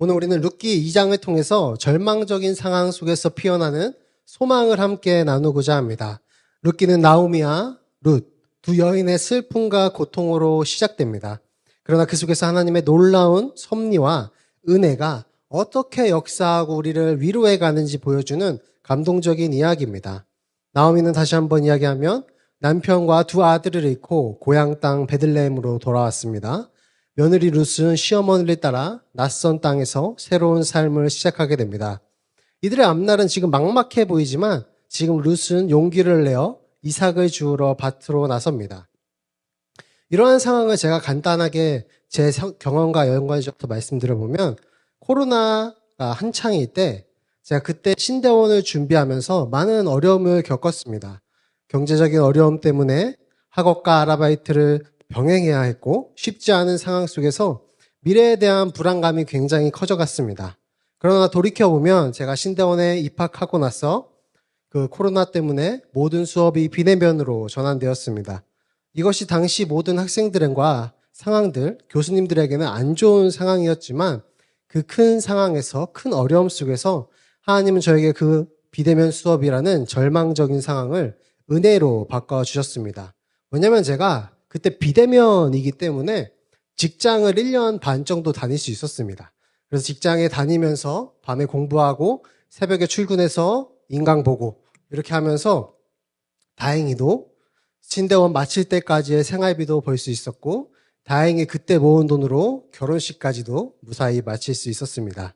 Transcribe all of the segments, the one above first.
오늘 우리는 룻기 2장을 통해서 절망적인 상황 속에서 피어나는 소망을 함께 나누고자 합니다. 룻기는 나오미와 룻, 두 여인의 슬픔과 고통으로 시작됩니다. 그러나 그 속에서 하나님의 놀라운 섭리와 은혜가 어떻게 역사하고 우리를 위로해 가는지 보여주는 감동적인 이야기입니다. 나오미는 다시 한번 이야기하면 남편과 두 아들을 잃고 고향 땅 베들레헴으로 돌아왔습니다. 며느리 룻은 시어머니를 따라 낯선 땅에서 새로운 삶을 시작하게 됩니다. 이들의 앞날은 지금 막막해 보이지만 지금 룻은 용기를 내어 이삭을 주우러 밭으로 나섭니다. 이러한 상황을 제가 간단하게 제 경험과 연관해서 말씀드려보면 코로나가 한창일 때 제가 그때 신대원을 준비하면서 많은 어려움을 겪었습니다. 경제적인 어려움 때문에 학업과 아르바이트를 병행해야 했고 쉽지 않은 상황 속에서 미래에 대한 불안감이 굉장히 커져갔습니다. 그러나 돌이켜보면 제가 신대원에 입학하고 나서 그 코로나 때문에 모든 수업이 비대면으로 전환되었습니다. 이것이 당시 모든 학생들과 상황들, 교수님들에게는 안 좋은 상황이었지만 그 큰 상황에서 큰 어려움 속에서 하나님은 저에게 그 비대면 수업이라는 절망적인 상황을 은혜로 바꿔주셨습니다. 왜냐면 제가 그때 비대면이기 때문에 직장을 1년 반 정도 다닐 수 있었습니다. 그래서 직장에 다니면서 밤에 공부하고 새벽에 출근해서 인강 보고 이렇게 하면서 다행히도 신대원 마칠 때까지의 생활비도 벌 수 있었고 다행히 그때 모은 돈으로 결혼식까지도 무사히 마칠 수 있었습니다.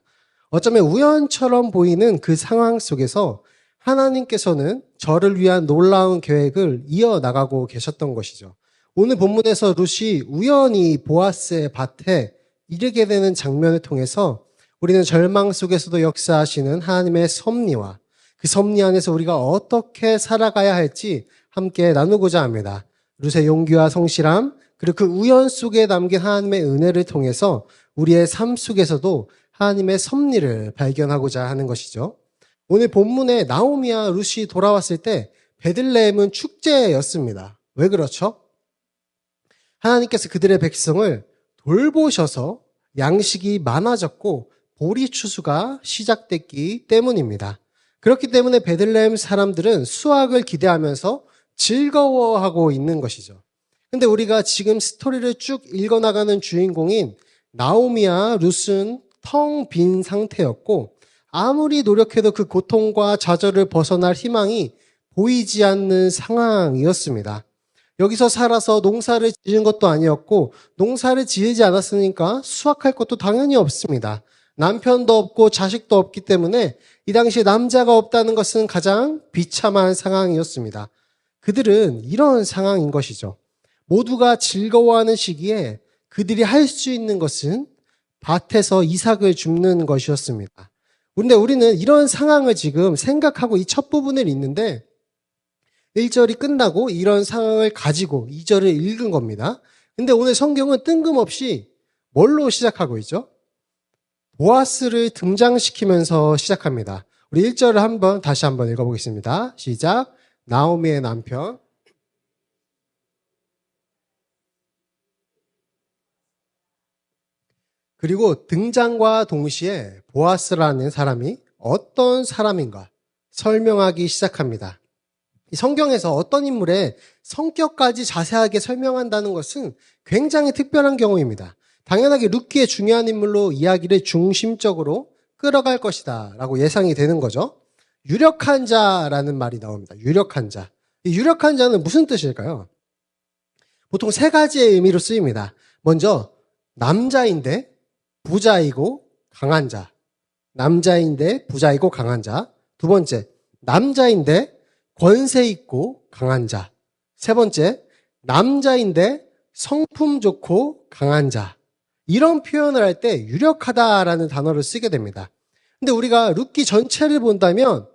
어쩌면 우연처럼 보이는 그 상황 속에서 하나님께서는 저를 위한 놀라운 계획을 이어나가고 계셨던 것이죠. 오늘 본문에서 룻이 우연히 보아스의 밭에 이르게 되는 장면을 통해서 우리는 절망 속에서도 역사하시는 하나님의 섭리와 그 섭리 안에서 우리가 어떻게 살아가야 할지 함께 나누고자 합니다. 룻의 용기와 성실함, 그리고 그 우연 속에 담긴 하나님의 은혜를 통해서 우리의 삶 속에서도 하나님의 섭리를 발견하고자 하는 것이죠. 오늘 본문에 나오미와 룻이 돌아왔을 때 베들레헴은 축제였습니다. 왜 그렇죠? 하나님께서 그들의 백성을 돌보셔서 양식이 많아졌고 보리 추수가 시작됐기 때문입니다. 그렇기 때문에 베들레헴 사람들은 수확을 기대하면서 즐거워하고 있는 것이죠. 근데 우리가 지금 스토리를 쭉 읽어나가는 주인공인 나오미와 룻은 텅빈 상태였고 아무리 노력해도 그 고통과 좌절을 벗어날 희망이 보이지 않는 상황이었습니다. 여기서 살아서 농사를 지은 것도 아니었고 농사를 지으지 않았으니까 수확할 것도 당연히 없습니다. 남편도 없고 자식도 없기 때문에 이 당시에 남자가 없다는 것은 가장 비참한 상황이었습니다. 그들은 이런 상황인 것이죠. 모두가 즐거워하는 시기에 그들이 할 수 있는 것은 밭에서 이삭을 줍는 것이었습니다. 그런데 우리는 이런 상황을 지금 생각하고 이 첫 부분을 읽는데 1절이 끝나고 이런 상황을 가지고 2절을 읽은 겁니다. 근데 오늘 성경은 뜬금없이 뭘로 시작하고 있죠? 보아스를 등장시키면서 시작합니다. 우리 1절을 한번 다시 한번 읽어보겠습니다. 시작. 나오미의 남편. 그리고 등장과 동시에 보아스라는 사람이 어떤 사람인가 설명하기 시작합니다. 이 성경에서 어떤 인물의 성격까지 자세하게 설명한다는 것은 굉장히 특별한 경우입니다. 당연하게 루키의 중요한 인물로 이야기를 중심적으로 끌어갈 것이다 라고 예상이 되는 거죠. 유력한 자라는 말이 나옵니다. 유력한 자. 이 유력한 자는 무슨 뜻일까요? 보통 세 가지의 의미로 쓰입니다. 먼저 남자인데 부자이고 강한 자. 남자인데 부자이고 강한 자. 두 번째, 남자인데 권세 있고 강한 자. 세 번째, 남자인데 성품 좋고 강한 자. 이런 표현을 할 때 유력하다라는 단어를 쓰게 됩니다. 근데 우리가 룻기 전체를 본다면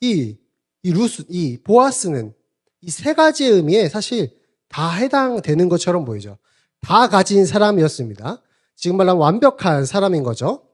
이, 이 루스, 이 보아스는 이 세 가지의 의미에 사실 다 해당되는 것처럼 보이죠. 다 가진 사람이었습니다. 지금 말하면 완벽한 사람인 거죠.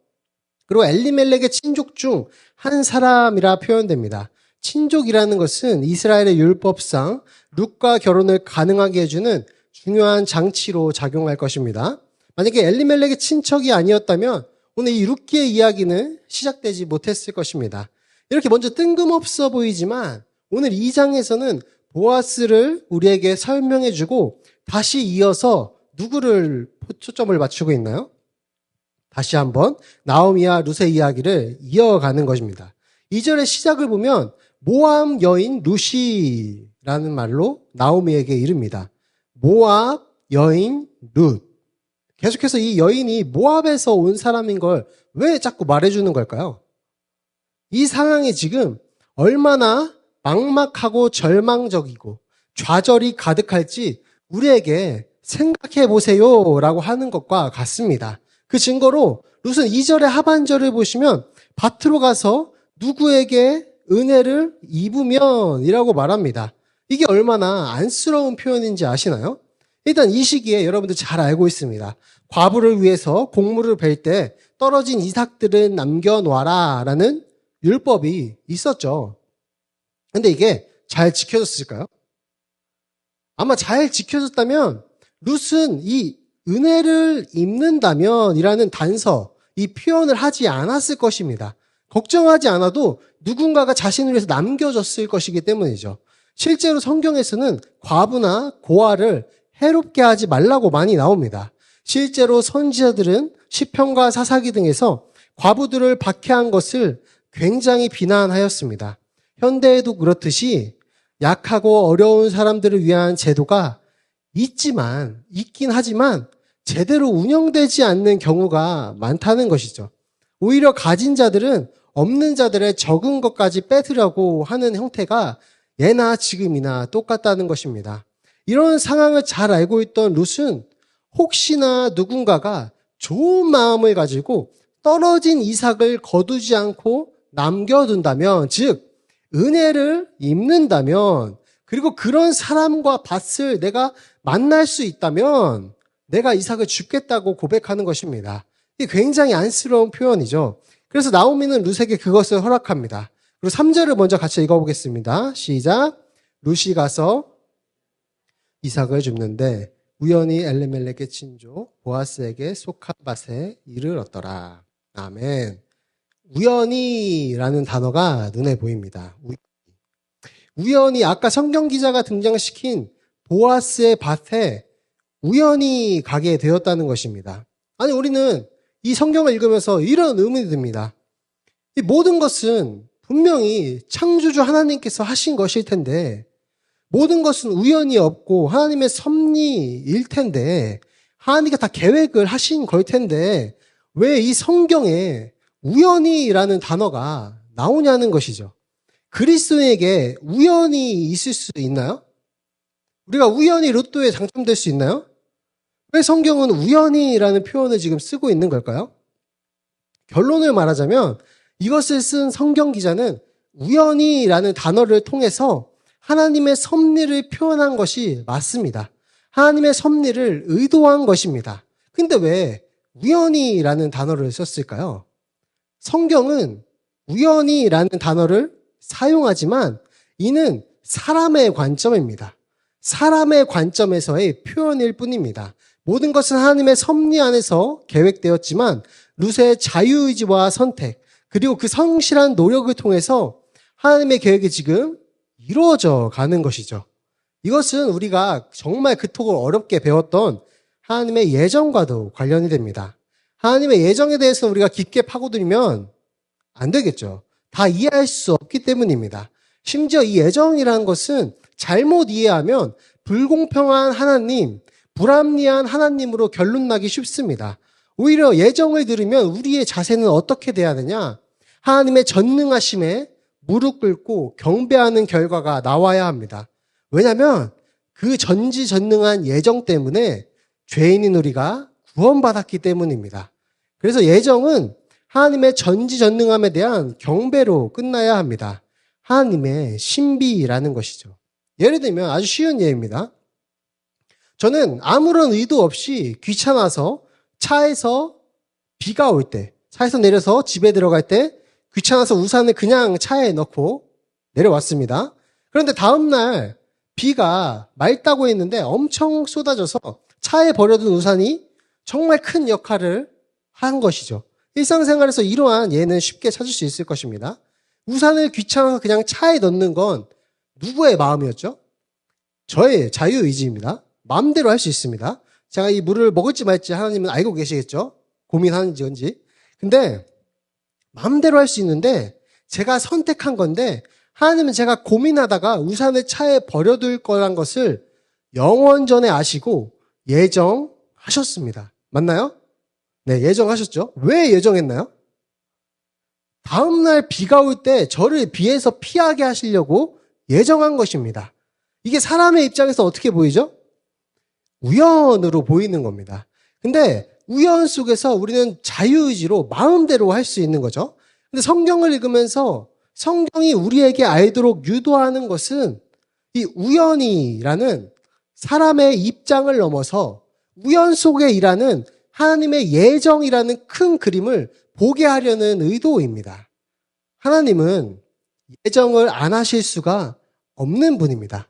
그리고 엘리멜렉의 친족 중 한 사람이라 표현됩니다. 친족이라는 것은 이스라엘의 율법상 룩과 결혼을 가능하게 해주는 중요한 장치로 작용할 것입니다. 만약에 엘리멜렉의 친척이 아니었다면 오늘 이 룻기의 이야기는 시작되지 못했을 것입니다. 이렇게 먼저 뜬금없어 보이지만 오늘 2장에서는 보아스를 우리에게 설명해 주고 다시 이어서 누구를 초점을 맞추고 있나요? 다시 한번 나오미와 룻의 이야기를 이어가는 것입니다. 2절의 시작을 보면 모압 여인 루시라는 말로 나오미에게 이릅니다. 모압 여인 룻. 계속해서 이 여인이 모압에서 온 사람인 걸 왜 자꾸 말해주는 걸까요? 이 상황이 지금 얼마나 막막하고 절망적이고 좌절이 가득할지 우리에게 생각해 보세요 라고 하는 것과 같습니다. 그 증거로 룻은 2절의 하반절을 보시면 밭으로 가서 누구에게 은혜를 입으면 이라고 말합니다. 이게 얼마나 안쓰러운 표현인지 아시나요? 일단 이 시기에 여러분들 잘 알고 있습니다. 과부를 위해서 곡물을 벨 때 떨어진 이삭들은 남겨놔라 라는 율법이 있었죠. 근데 이게 잘 지켜졌을까요? 아마 잘 지켜졌다면 룻은 이 은혜를 입는다면 이라는 단서, 이 표현을 하지 않았을 것입니다. 걱정하지 않아도 누군가가 자신을 위해서 남겨졌을 것이기 때문이죠. 실제로 성경에서는 과부나 고아를 해롭게 하지 말라고 많이 나옵니다. 실제로 선지자들은 시편과 사사기 등에서 과부들을 박해한 것을 굉장히 비난하였습니다. 현대에도 그렇듯이 약하고 어려운 사람들을 위한 제도가 있지만, 있긴 하지만 제대로 운영되지 않는 경우가 많다는 것이죠. 오히려 가진 자들은 없는 자들의 적은 것까지 뺏으려고 하는 형태가 예나 지금이나 똑같다는 것입니다. 이런 상황을 잘 알고 있던 룻은 혹시나 누군가가 좋은 마음을 가지고 떨어진 이삭을 거두지 않고 남겨둔다면, 즉, 은혜를 입는다면, 그리고 그런 사람과 밭을 내가 만날 수 있다면, 내가 이삭을 죽겠다고 고백하는 것입니다. 이게 굉장히 안쓰러운 표현이죠. 그래서 나오미는 룻에게 그것을 허락합니다. 그리고 3절을 먼저 같이 읽어보겠습니다. 시작. 룻이 가서 이삭을 줍는데 우연히 엘레멜렉의 친조 보아스에게 속한 밭에 이를 얻더라. 아멘. 우연히라는 단어가 눈에 보입니다. 우연히 아까 성경 기자가 등장시킨 보아스의 밭에 우연히 가게 되었다는 것입니다. 아니 우리는 이 성경을 읽으면서 이런 의문이 듭니다. 이 모든 것은 분명히 창조주 하나님께서 하신 것일 텐데 모든 것은 우연이 없고 하나님의 섭리일 텐데 하나님이 다 계획을 하신 걸 텐데 왜 이 성경에 우연이라는 단어가 나오냐는 것이죠. 그리스도에게 우연이 있을 수 있나요? 우리가 우연히 로또에 당첨될 수 있나요? 왜 성경은 우연히라는 표현을 지금 쓰고 있는 걸까요? 결론을 말하자면 이것을 쓴 성경 기자는 우연히라는 단어를 통해서 하나님의 섭리를 표현한 것이 맞습니다. 하나님의 섭리를 의도한 것입니다. 근데 왜 우연히라는 단어를 썼을까요? 성경은 우연히라는 단어를 사용하지만 이는 사람의 관점입니다. 사람의 관점에서의 표현일 뿐입니다. 모든 것은 하나님의 섭리 안에서 계획되었지만 루세의 자유의지와 선택 그리고 그 성실한 노력을 통해서 하나님의 계획이 지금 이루어져 가는 것이죠. 이것은 우리가 정말 그토록 어렵게 배웠던 하나님의 예정과도 관련이 됩니다. 하나님의 예정에 대해서 우리가 깊게 파고들면 안 되겠죠. 다 이해할 수 없기 때문입니다. 심지어 이 예정이라는 것은 잘못 이해하면 불공평한 하나님, 불합리한 하나님으로 결론 나기 쉽습니다. 오히려 예정을 들으면 우리의 자세는 어떻게 돼야 되냐? 하나님의 전능하심에 무릎 꿇고 경배하는 결과가 나와야 합니다. 왜냐하면 그 전지전능한 예정 때문에 죄인인 우리가 구원받았기 때문입니다. 그래서 예정은 하나님의 전지전능함에 대한 경배로 끝나야 합니다. 하나님의 신비라는 것이죠. 예를 들면 아주 쉬운 예입니다. 저는 아무런 의도 없이 귀찮아서 차에서 비가 올 때, 차에서 내려서 집에 들어갈 때 귀찮아서 우산을 그냥 차에 넣고 내려왔습니다. 그런데 다음날 비가 맑다고 했는데 엄청 쏟아져서 차에 버려둔 우산이 정말 큰 역할을 한 것이죠. 일상생활에서 이러한 예는 쉽게 찾을 수 있을 것입니다. 우산을 귀찮아서 그냥 차에 넣는 건 누구의 마음이었죠? 저의 자유의지입니다. 마음대로 할 수 있습니다. 제가 이 물을 먹을지 말지 하나님은 알고 계시겠죠? 고민하는지 뭔지. 근데 마음대로 할 수 있는데 제가 선택한 건데 하나님은 제가 고민하다가 우산을 차에 버려둘 거란 것을 영원 전에 아시고 예정하셨습니다. 맞나요? 네, 예정하셨죠? 왜 예정했나요? 다음날 비가 올 때 저를 비에서 피하게 하시려고 예정한 것입니다. 이게 사람의 입장에서 어떻게 보이죠? 우연으로 보이는 겁니다. 근데 우연 속에서 우리는 자유의지로 마음대로 할 수 있는 거죠. 근데 성경을 읽으면서 성경이 우리에게 알도록 유도하는 것은 이 우연이라는 사람의 입장을 넘어서 우연 속에 일하는 하나님의 예정이라는 큰 그림을 보게 하려는 의도입니다. 하나님은 예정을 안 하실 수가 없는 분입니다.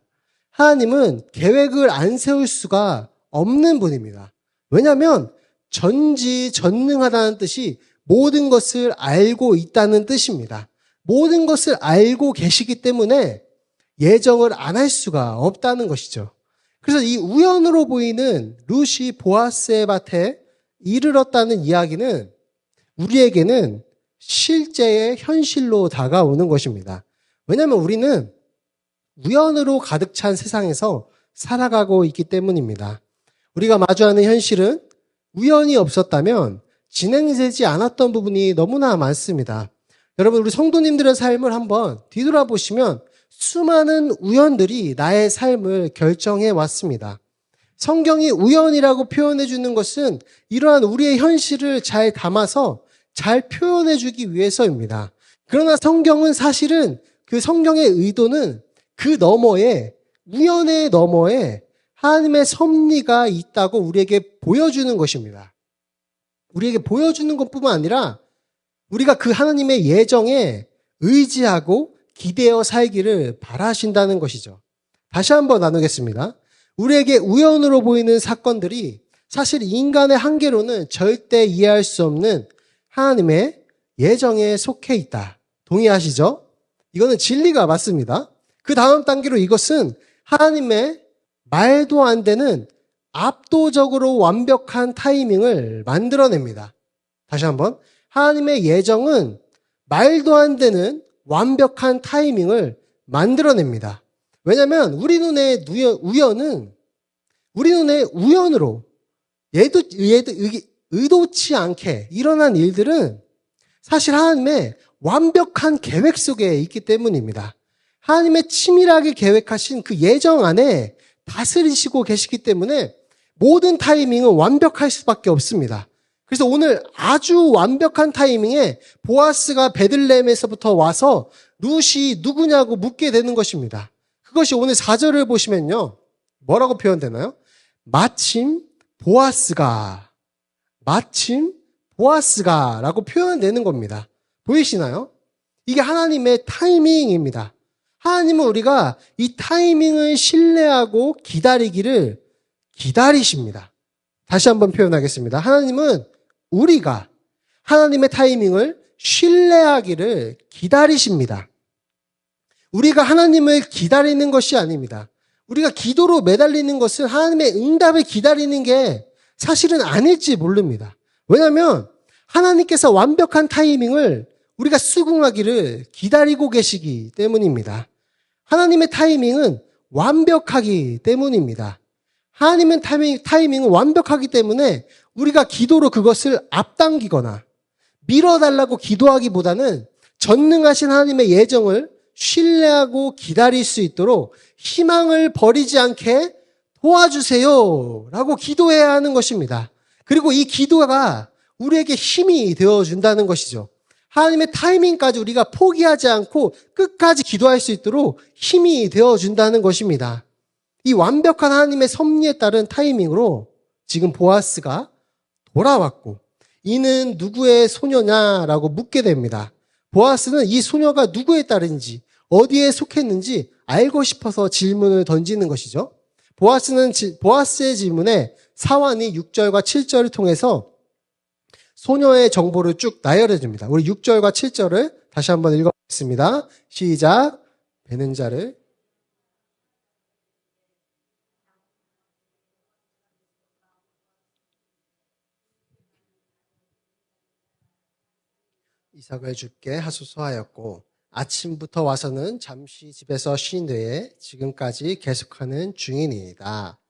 하나님은 계획을 안 세울 수가 없는 분입니다. 왜냐하면 전지전능하다는 뜻이 모든 것을 알고 있다는 뜻입니다. 모든 것을 알고 계시기 때문에 예정을 안 할 수가 없다는 것이죠. 그래서 이 우연으로 보이는 루시 보아스의 밭에 이르렀다는 이야기는 우리에게는 실제의 현실로 다가오는 것입니다. 왜냐하면 우리는 우연으로 가득 찬 세상에서 살아가고 있기 때문입니다. 우리가 마주하는 현실은 우연이 없었다면 진행되지 않았던 부분이 너무나 많습니다. 여러분, 우리 성도님들의 삶을 한번 뒤돌아보시면 수많은 우연들이 나의 삶을 결정해 왔습니다. 성경이 우연이라고 표현해 주는 것은 이러한 우리의 현실을 잘 담아서 잘 표현해 주기 위해서입니다. 그러나 성경은 사실은 그 성경의 의도는 그 너머에 우연의 너머에 하나님의 섭리가 있다고 우리에게 보여주는 것입니다. 우리에게 보여주는 것뿐만 아니라 우리가 그 하나님의 예정에 의지하고 기대어 살기를 바라신다는 것이죠. 다시 한번 나누겠습니다. 우리에게 우연으로 보이는 사건들이 사실 인간의 한계로는 절대 이해할 수 없는 하나님의 예정에 속해 있다. 동의하시죠? 이거는 진리가 맞습니다. 그 다음 단계로 이것은 하나님의 말도 안 되는 압도적으로 완벽한 타이밍을 만들어냅니다. 다시 한번. 하나님의 예정은 말도 안 되는 완벽한 타이밍을 만들어냅니다. 왜냐하면 우리 눈에 우연은 우리 눈에 우연으로 얘도, 얘도 의도치 않게 일어난 일들은 사실 하나님의 완벽한 계획 속에 있기 때문입니다. 하나님의 치밀하게 계획하신 그 예정 안에 다스리시고 계시기 때문에 모든 타이밍은 완벽할 수밖에 없습니다. 그래서 오늘 아주 완벽한 타이밍에 보아스가 베들레헴에서부터 와서 룻이 누구냐고 묻게 되는 것입니다. 그것이 오늘 4절을 보시면요. 뭐라고 표현되나요? 마침 보아스가 마침 보아스가 라고 표현되는 겁니다. 보이시나요? 이게 하나님의 타이밍입니다. 하나님은 우리가 이 타이밍을 신뢰하고 기다리기를 기다리십니다. 다시 한번 표현하겠습니다. 하나님은 우리가 하나님의 타이밍을 신뢰하기를 기다리십니다. 우리가 하나님을 기다리는 것이 아닙니다. 우리가 기도로 매달리는 것은 하나님의 응답을 기다리는 게 사실은 아닐지 모릅니다. 왜냐하면 하나님께서 완벽한 타이밍을 우리가 수긍하기를 기다리고 계시기 때문입니다. 하나님의 타이밍은 완벽하기 때문입니다. 하나님의 타이밍, 타이밍은 완벽하기 때문에 우리가 기도로 그것을 앞당기거나 밀어달라고 기도하기보다는 전능하신 하나님의 예정을 신뢰하고 기다릴 수 있도록 희망을 버리지 않게 도와주세요. 라고 기도해야 하는 것입니다. 그리고 이 기도가 우리에게 힘이 되어준다는 것이죠. 하나님의 타이밍까지 우리가 포기하지 않고 끝까지 기도할 수 있도록 힘이 되어준다는 것입니다. 이 완벽한 하나님의 섭리에 따른 타이밍으로 지금 보아스가 돌아왔고 이는 누구의 소녀냐라고 묻게 됩니다. 보아스는 이 소녀가 누구에 따른지 어디에 속했는지 알고 싶어서 질문을 던지는 것이죠. 보아스는 보아스의 질문에 사완이 6절과 7절을 통해서 소녀의 정보를 쭉 나열해 줍니다. 우리 6절과 7절을 다시 한번 읽어보겠습니다. 시작. 베는 자를 이삭을 죽게 하소서하였고 아침부터 와서는 잠시 집에서 쉰 뒤에 지금까지 계속하는 중인이다.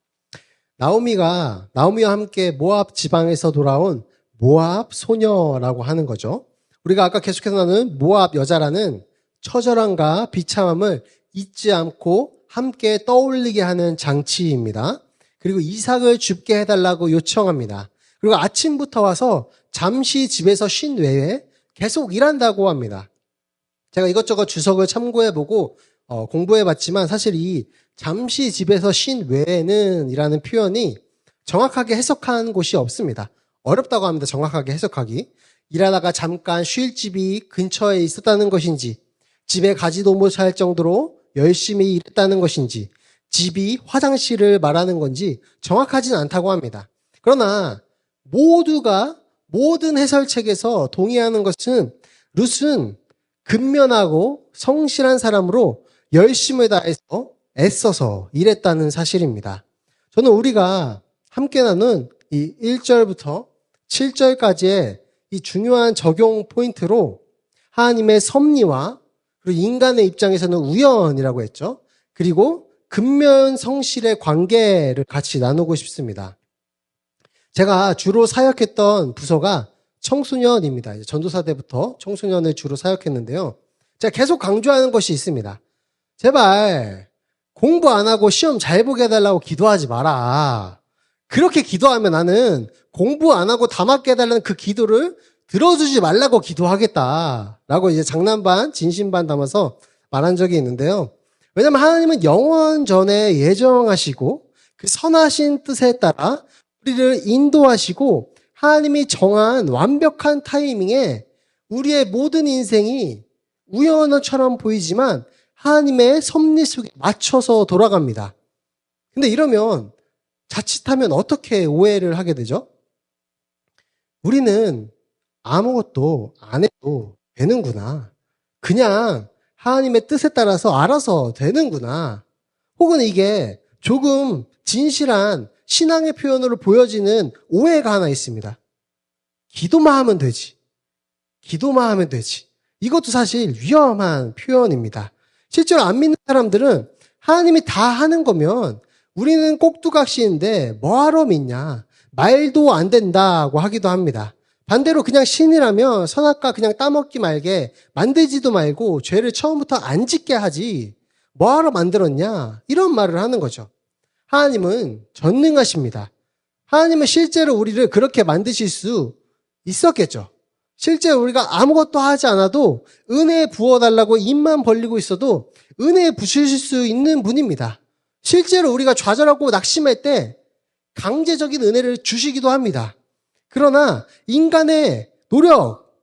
나오미가 나오미와 함께 모압 지방에서 돌아온 모압 소녀라고 하는 거죠. 우리가 아까 계속해서 나눈 모압 여자라는 처절함과 비참함을 잊지 않고 함께 떠올리게 하는 장치입니다. 그리고 이삭을 죽게 해달라고 요청합니다. 그리고 아침부터 와서 잠시 집에서 쉰 외에 계속 일한다고 합니다. 제가 이것저것 주석을 참고해보고 어, 공부해봤지만 사실 이 잠시 집에서 쉰 외에는 이라는 표현이 정확하게 해석한 곳이 없습니다. 어렵다고 합니다. 정확하게 해석하기. 일하다가 잠깐 쉴 집이 근처에 있었다는 것인지, 집에 가지도 못할 정도로 열심히 일했다는 것인지, 집이 화장실을 말하는 건지 정확하진 않다고 합니다. 그러나 모두가 모든 해설책에서 동의하는 것은 룻은 근면하고 성실한 사람으로 열심을 다해서 애써서 일했다는 사실입니다. 저는 우리가 함께 나눈 이 1절부터 7절까지의 이 중요한 적용 포인트로 하나님의 섭리와 그리고 인간의 입장에서는 우연이라고 했죠. 그리고 근면 성실의 관계를 같이 나누고 싶습니다. 제가 주로 사역했던 부서가 청소년입니다. 전도사 때부터 청소년을 주로 사역했는데요. 제가 계속 강조하는 것이 있습니다. 제발 공부 안 하고 시험 잘 보게 해달라고 기도하지 마라. 그렇게 기도하면 나는 공부 안 하고 다 맞게 해달라는 그 기도를 들어주지 말라고 기도하겠다. 라고 이제 장난반, 진심반 담아서 말한 적이 있는데요. 왜냐면 하나님은 영원 전에 예정하시고 그 선하신 뜻에 따라 우리를 인도하시고 하나님이 정한 완벽한 타이밍에 우리의 모든 인생이 우연처럼 보이지만 하나님의 섭리 속에 맞춰서 돌아갑니다. 근데 이러면 자칫하면 어떻게 오해를 하게 되죠? 우리는 아무것도 안 해도 되는구나. 그냥 하나님의 뜻에 따라서 알아서 되는구나. 혹은 이게 조금 진실한 신앙의 표현으로 보여지는 오해가 하나 있습니다. 기도만 하면 되지. 기도만 하면 되지. 이것도 사실 위험한 표현입니다. 실제로 안 믿는 사람들은 하나님이 다 하는 거면 우리는 꼭두각시인데 뭐하러 믿냐. 말도 안 된다고 하기도 합니다. 반대로 그냥 신이라면 선악과 그냥 따먹기 말게 만들지도 말고 죄를 처음부터 안 짓게 하지. 뭐하러 만들었냐. 이런 말을 하는 거죠. 하나님은 전능하십니다. 하나님은 실제로 우리를 그렇게 만드실 수 있었겠죠. 실제 우리가 아무것도 하지 않아도 은혜에 부어달라고 입만 벌리고 있어도 은혜에 부으실 수 있는 분입니다. 실제로 우리가 좌절하고 낙심할 때 강제적인 은혜를 주시기도 합니다. 그러나 인간의 노력,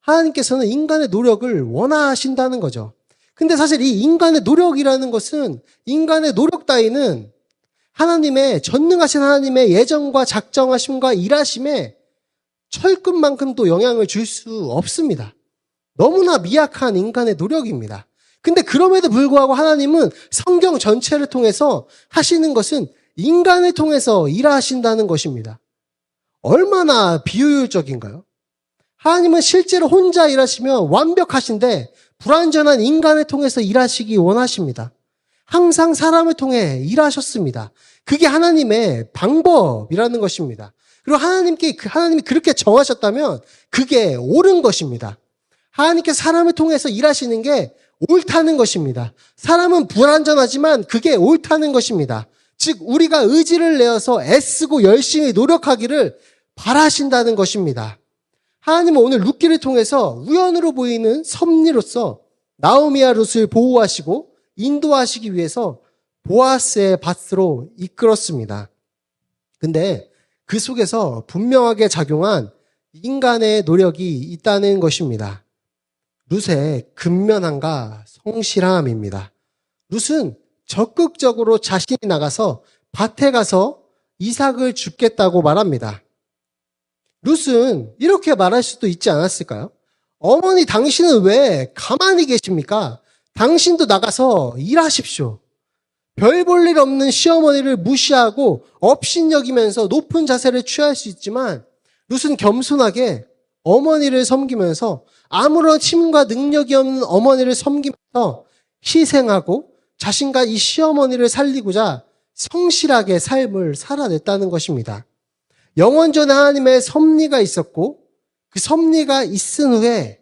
하나님께서는 인간의 노력을 원하신다는 거죠. 근데 사실 이 인간의 노력이라는 것은 인간의 노력 따위는 하나님의 전능하신 하나님의 예정과 작정하심과 일하심에 철근만큼도 영향을 줄 수 없습니다. 너무나 미약한 인간의 노력입니다. 근데 그럼에도 불구하고 하나님은 성경 전체를 통해서 하시는 것은 인간을 통해서 일하신다는 것입니다. 얼마나 비효율적인가요? 하나님은 실제로 혼자 일하시면 완벽하신데 불완전한 인간을 통해서 일하시기 원하십니다. 항상 사람을 통해 일하셨습니다. 그게 하나님의 방법이라는 것입니다. 그리고 하나님께 하나님이 그렇게 정하셨다면 그게 옳은 것입니다. 하나님께 사람을 통해서 일하시는 게 옳다는 것입니다. 사람은 불완전하지만 그게 옳다는 것입니다. 즉 우리가 의지를 내어서 애쓰고 열심히 노력하기를 바라신다는 것입니다. 하나님은 오늘 룻기를 통해서 우연으로 보이는 섭리로서 나오미아 룻을 보호하시고 인도하시기 위해서 보아스의 밭으로 이끌었습니다. 근데 그 속에서 분명하게 작용한 인간의 노력이 있다는 것입니다. 룻의 근면함과 성실함입니다. 룻은 적극적으로 자신이 나가서 밭에 가서 이삭을 죽겠다고 말합니다. 룻은 이렇게 말할 수도 있지 않았을까요? 어머니 당신은 왜 가만히 계십니까? 당신도 나가서 일하십시오. 별 볼 일 없는 시어머니를 무시하고 업신여기면서 높은 자세를 취할 수 있지만 룻은 겸손하게 어머니를 섬기면서 아무런 힘과 능력이 없는 어머니를 섬기면서 희생하고 자신과 이 시어머니를 살리고자 성실하게 삶을 살아냈다는 것입니다. 영원전 하나님의 섭리가 있었고 그 섭리가 있은 후에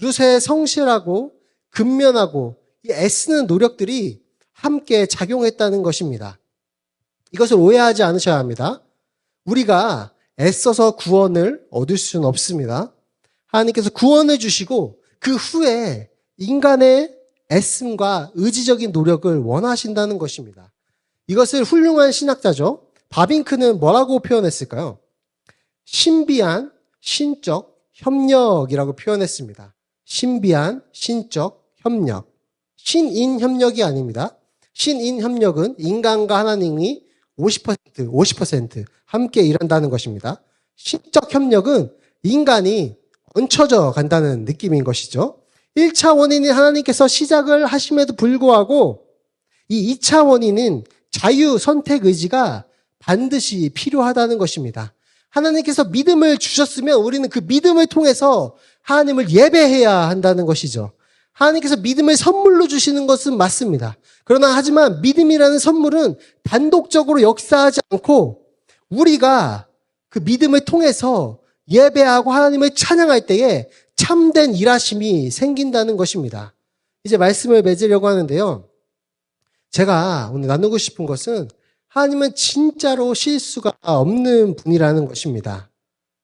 룻의 성실하고 근면하고 이 애쓰는 노력들이 함께 작용했다는 것입니다. 이것을 오해하지 않으셔야 합니다. 우리가 애써서 구원을 얻을 수는 없습니다. 하나님께서 구원을 주시고 그 후에 인간의 애씀과 의지적인 노력을 원하신다는 것입니다. 이것을 훌륭한 신학자죠. 바빙크는 뭐라고 표현했을까요? 신비한 신적 협력이라고 표현했습니다. 신비한 신적 협력. 신인 협력이 아닙니다. 신인 협력은 인간과 하나님이 50%, 50% 함께 일한다는 것입니다. 신적 협력은 인간이 얹혀져 간다는 느낌인 것이죠. 1차 원인은 하나님께서 시작을 하심에도 불구하고 이 2차 원인은 자유 선택 의지가 반드시 필요하다는 것입니다. 하나님께서 믿음을 주셨으면 우리는 그 믿음을 통해서 하나님을 예배해야 한다는 것이죠. 하나님께서 믿음을 선물로 주시는 것은 맞습니다. 그러나 하지만 믿음이라는 선물은 단독적으로 역사하지 않고 우리가 그 믿음을 통해서 예배하고 하나님을 찬양할 때에 참된 일하심이 생긴다는 것입니다. 이제 말씀을 맺으려고 하는데요. 제가 오늘 나누고 싶은 것은 하나님은 진짜로 실수가 없는 분이라는 것입니다.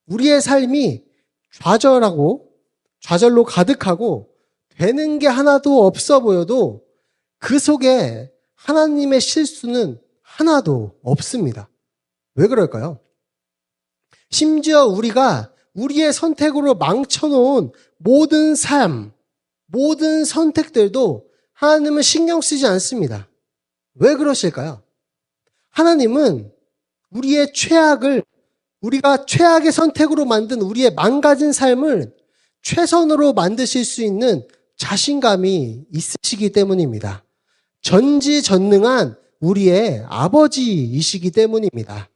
우리의 삶이 좌절하고 좌절로 가득하고 되는 게 하나도 없어 보여도 그 속에 하나님의 실수는 하나도 없습니다. 왜 그럴까요? 심지어 우리가 우리의 선택으로 망쳐놓은 모든 삶, 모든 선택들도 하나님은 신경 쓰지 않습니다. 왜 그러실까요? 하나님은 우리의 최악을, 우리가 최악의 선택으로 만든 우리의 망가진 삶을 최선으로 만드실 수 있는 자신감이 있으시기 때문입니다. 전지전능한 우리의 아버지이시기 때문입니다.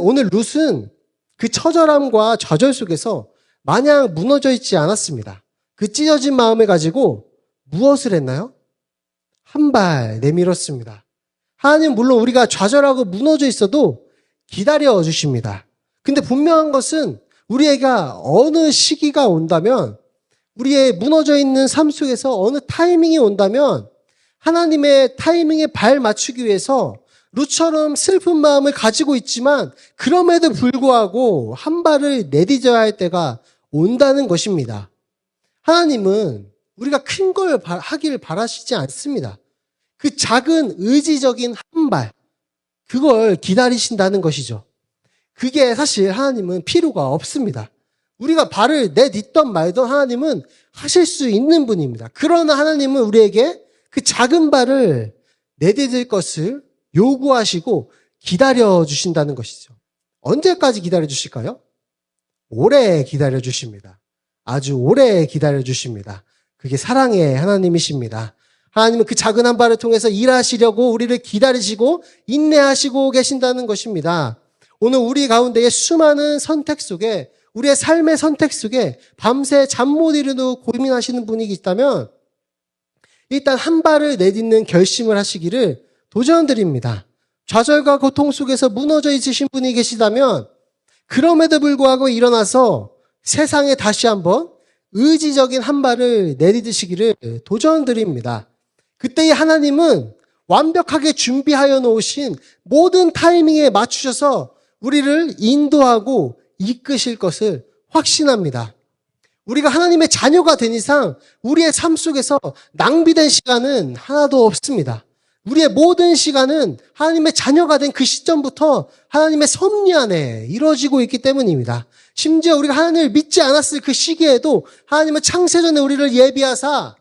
오늘 룻은 그 처절함과 좌절 속에서 마냥 무너져 있지 않았습니다. 그 찢어진 마음을 가지고 무엇을 했나요? 한 발 내밀었습니다. 하나님 물론 우리가 좌절하고 무너져 있어도 기다려 주십니다. 근데 분명한 것은 우리가 어느 시기가 온다면 우리의 무너져 있는 삶 속에서 어느 타이밍이 온다면 하나님의 타이밍에 발 맞추기 위해서 루처럼 슬픈 마음을 가지고 있지만 그럼에도 불구하고 한 발을 내딛어야 할 때가 온다는 것입니다. 하나님은 우리가 큰 걸 하길 바라시지 않습니다. 그 작은 의지적인 한 발, 그걸 기다리신다는 것이죠. 그게 사실 하나님은 필요가 없습니다. 우리가 발을 내딛던 말던 하나님은 하실 수 있는 분입니다. 그러나 하나님은 우리에게 그 작은 발을 내디딜 것을 요구하시고 기다려 주신다는 것이죠. 언제까지 기다려 주실까요? 오래 기다려 주십니다. 아주 오래 기다려 주십니다. 그게 사랑의 하나님이십니다. 하나님은 그 작은 한 발을 통해서 일하시려고 우리를 기다리시고 인내하시고 계신다는 것입니다. 오늘 우리 가운데의 수많은 선택 속에 우리의 삶의 선택 속에 밤새 잠 못 이루고 고민하시는 분이 있다면 일단 한 발을 내딛는 결심을 하시기를 도전드립니다. 좌절과 고통 속에서 무너져 있으신 분이 계시다면 그럼에도 불구하고 일어나서 세상에 다시 한번 의지적인 한 발을 내딛으시기를 도전드립니다. 그때의 하나님은 완벽하게 준비하여 놓으신 모든 타이밍에 맞추셔서 우리를 인도하고 이끄실 것을 확신합니다. 우리가 하나님의 자녀가 된 이상 우리의 삶 속에서 낭비된 시간은 하나도 없습니다. 우리의 모든 시간은 하나님의 자녀가 된 그 시점부터 하나님의 섭리 안에 이루어지고 있기 때문입니다. 심지어 우리가 하나님을 믿지 않았을 그 시기에도 하나님은 창세전에 우리를 예비하사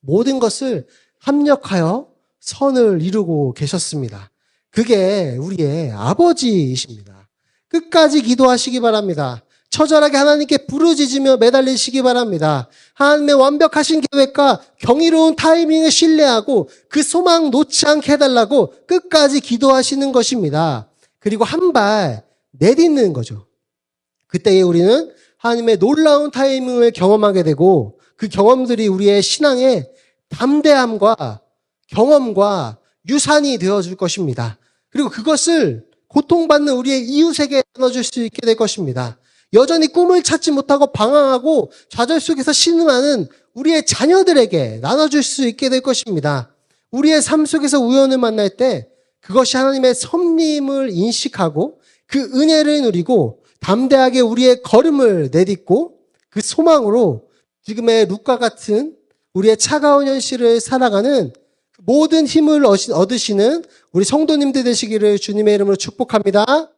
모든 것을 합력하여 선을 이루고 계셨습니다. 그게 우리의 아버지이십니다. 끝까지 기도하시기 바랍니다. 처절하게 하나님께 부르짖으며 매달리시기 바랍니다. 하나님의 완벽하신 계획과 경이로운 타이밍을 신뢰하고 그 소망 놓지 않게 해달라고 끝까지 기도하시는 것입니다. 그리고 한 발 내딛는 거죠. 그때에 우리는 하나님의 놀라운 타이밍을 경험하게 되고 그 경험들이 우리의 신앙의 담대함과 경험과 유산이 되어줄 것입니다. 그리고 그것을 고통받는 우리의 이웃에게 나눠줄 수 있게 될 것입니다. 여전히 꿈을 찾지 못하고 방황하고 좌절 속에서 신음하는 우리의 자녀들에게 나눠줄 수 있게 될 것입니다. 우리의 삶 속에서 우연을 만날 때 그것이 하나님의 섭림을 인식하고 그 은혜를 누리고 담대하게 우리의 걸음을 내딛고 그 소망으로 지금의 룩과 같은 우리의 차가운 현실을 살아가는 모든 힘을 얻으시는 우리 성도님들 되시기를 주님의 이름으로 축복합니다.